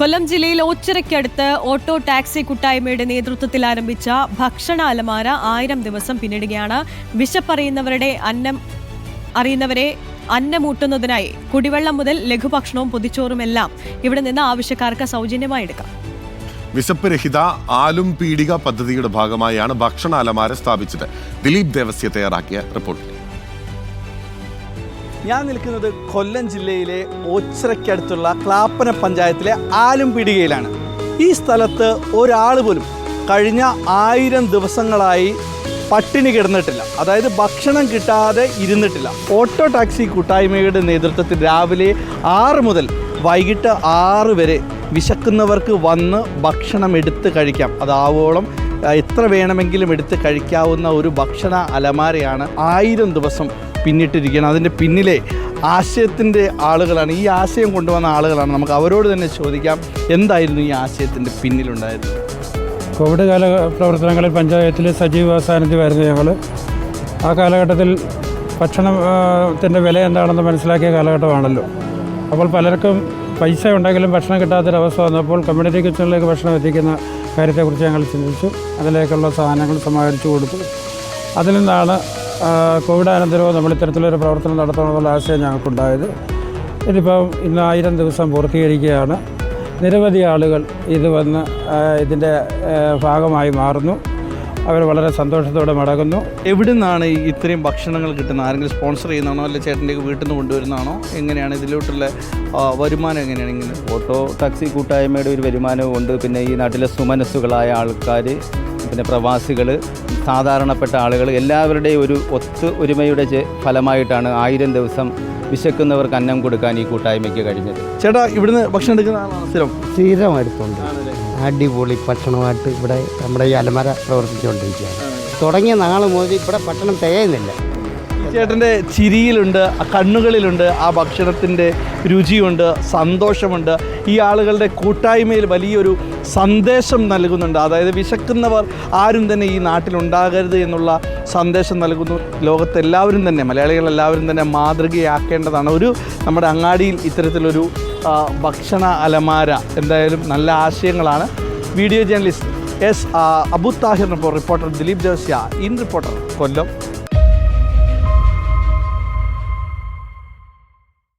കൊല്ലം ജില്ലയിൽ ഓച്ചിറയ്ക്കടുത്ത് auto taxi കൂട്ടായ്മയുടെ നേതൃത്വത്തിൽ ആരംഭിച്ച ഭക്ഷണ അലമാര ആയിരം ദിവസം പിന്നിടുകയാണ്. വിശപ്പറിയുന്നവരുടെ അന്നം അറിയുന്നവരെ അന്നമൂട്ടുന്നതിനായി കുടിവെള്ളം മുതൽ ലഘുഭക്ഷണവും പൊതിച്ചോറുമെല്ലാം ഇവിടെ നിന്ന് ആവശ്യക്കാർക്ക് സൗജന്യമായി എടുക്കാം. വിശപ്പ് രഹിത ആലും പീടിക പദ്ധതിയുടെ ഭാഗമായാണ് ഭക്ഷണ അലമാര സ്ഥാപിച്ചത്. ദിലീപ് ദേവസ്യ തയ്യാറാക്കിയ റിപ്പോർട്ട് ഞാൻ നിൽക്കുന്നത് കൊല്ലം ജില്ലയിലെ ഓച്ചിറയ്ക്കടുത്തുള്ള ക്ലാപ്പന പഞ്ചായത്തിലെ ആലുംപിടികയിലാണ്. ഈ സ്ഥലത്ത് ഒരാൾ പോലും കഴിഞ്ഞ ആയിരം ദിവസങ്ങളായി പട്ടിണി കിടന്നിട്ടില്ല. അതായത് ഭക്ഷണം കിട്ടാതെ ഇരുന്നിട്ടില്ല. ഓട്ടോ ടാക്സി കൂട്ടായ്മയുടെ നേതൃത്വത്തിൽ രാവിലെ ആറ് മുതൽ വൈകിട്ട് ആറ് വരെ വിശക്കുന്നവർക്ക് വന്ന് ഭക്ഷണം എടുത്ത് കഴിക്കാം. അതാവോളം എത്ര വേണമെങ്കിലും എടുത്ത് കഴിക്കാവുന്ന ഒരു ഭക്ഷണ അലമാരയാണ് ആയിരം ദിവസം പിന്നിട്ടിരിക്കുന്നത് അതിന്റെ പിന്നിലെ ആശയത്തിന്റെ ആളുകളാണ്. ഈ ആശയം കൊണ്ടുവന്ന ആളുകളാണ്. നമുക്ക് അവരോട് തന്നെ ചോദിക്കാം എന്തായിരുന്നു ഈ ആശയത്തിന്റെ പിന്നിലുണ്ടായത്? കോവിഡ് കാല പ്രവർത്തനങ്ങളിൽ പഞ്ചായത്തിൽ സജീവ സാന്നിധ്യമായിരുന്നു ഞങ്ങൾ. ആ കാലഘട്ടത്തിൽ ഭക്ഷണത്തിന്റെ വില എന്താണെന്ന് മനസ്സിലാക്കിയ കാലഘട്ടമാണല്ലോ. അപ്പോൾ പലർക്കും പൈസ ഉണ്ടെങ്കിലും ഭക്ഷണം കിട്ടാത്തൊരവസ്ഥ വന്നപ്പോൾ കമ്മ്യൂണിറ്റി കിച്ചണിലേക്ക് ഭക്ഷണം എത്തിക്കുന്ന കാര്യത്തെക്കുറിച്ച് ഞങ്ങൾ ചിന്തിച്ചു. അതിലേക്കുള്ള സാധനങ്ങൾ സമാഹരിച്ചു കൊടുത്തു. അതിൽ നിന്നാണ് കോവിഡ് അനന്തരവും നമ്മൾ ഇത്തരത്തിലൊരു പ്രവർത്തനം നടത്തണമെന്നുള്ള ആശയം ഞങ്ങൾക്കുണ്ടായത്. ഇതിപ്പം ഇന്ന് ആയിരം ദിവസം പൂർത്തീകരിക്കുകയാണ്. നിരവധി ആളുകൾ ഇത് വന്ന് ഇതിന്റെ ഭാഗമായി മാറുന്നു. അവർ വളരെ സന്തോഷത്തോടെ മടങ്ങുന്നു. എവിടെ നിന്നാണ് ഇത്രയും ഭക്ഷണങ്ങൾ കിട്ടുന്നത്? ആരെങ്കിലും സ്പോൺസർ ചെയ്യുന്നതാണോ? അല്ലെ ചേട്ടന്റെ വീട്ടിൽ നിന്ന് കൊണ്ടുവരുന്നതാണോ? എങ്ങനെയാണ് ഇതിലോട്ടുള്ള വരുമാനം എങ്ങനെയാണ് ഇങ്ങനെ? ഓട്ടോ ടാക്സി കൂട്ടായ്മയുടെ ഒരു വരുമാനവും ഉണ്ട് പിന്നെ ഈ നാട്ടിലെ സുമനസ്സുകളായ ആൾക്കാർ പിന്നെ പ്രവാസികൾ സാധാരണപ്പെട്ട ആളുകൾ എല്ലാവരുടെയും ഒരു ഒത്തു ഒരുമയുടെ ഫലമായിട്ടാണ് ആയിരം ദിവസം വിശക്കുന്നവർക്ക് അന്നം കൊടുക്കാൻ ഈ കൂട്ടായ്മയ്ക്ക് കഴിഞ്ഞത്. ചേട്ടാ ഇവിടുന്ന് ഭക്ഷണം എടുക്കുന്ന സ്ഥിരം? സ്ഥിരം എടുത്തുണ്ട്. അടിപൊളി ഭക്ഷണമായിട്ട് ഇവിടെ നമ്മുടെ ഈ അലമര പ്രവർത്തിച്ചുകൊണ്ടിരിക്കുകയാണ്. തുടങ്ങിയ നാൾ മുതൽ ഇവിടെ ഭക്ഷണം തികയുന്നില്ല. ചേട്ടന്റെ ചിരിയിലുണ്ട് കണ്ണുകളിലുണ്ട് ആ ഭക്ഷണത്തിന്റെ രുചിയുണ്ട് സന്തോഷമുണ്ട്. ഈ ആളുകളുടെ കൂട്ടായ്മയിൽ വലിയൊരു സന്ദേശം നൽകുന്നുണ്ട്. അതായത് വിശക്കുന്നവർ ആരും തന്നെ ഈ നാട്ടിലുണ്ടാകരുത് എന്നുള്ള സന്ദേശം നൽകുന്നു. ലോകത്തെല്ലാവരും തന്നെ മലയാളികളെല്ലാവരും തന്നെ മാതൃകയാക്കേണ്ടതാണ്. ഒരു നമ്മുടെ അങ്ങാടിയിൽ ഇത്തരത്തിലൊരു ഭക്ഷണ അലമാര എന്തായാലും നല്ല ആശയങ്ങളാണ്. വീഡിയോ ജേർണലിസ്റ്റ് എസ് അബു താഹിറിനൊപ്പം റിപ്പോർട്ടർ ദിലീപ് ജോസ്യ ഇൻ റിപ്പോർട്ടർ കൊല്ലം.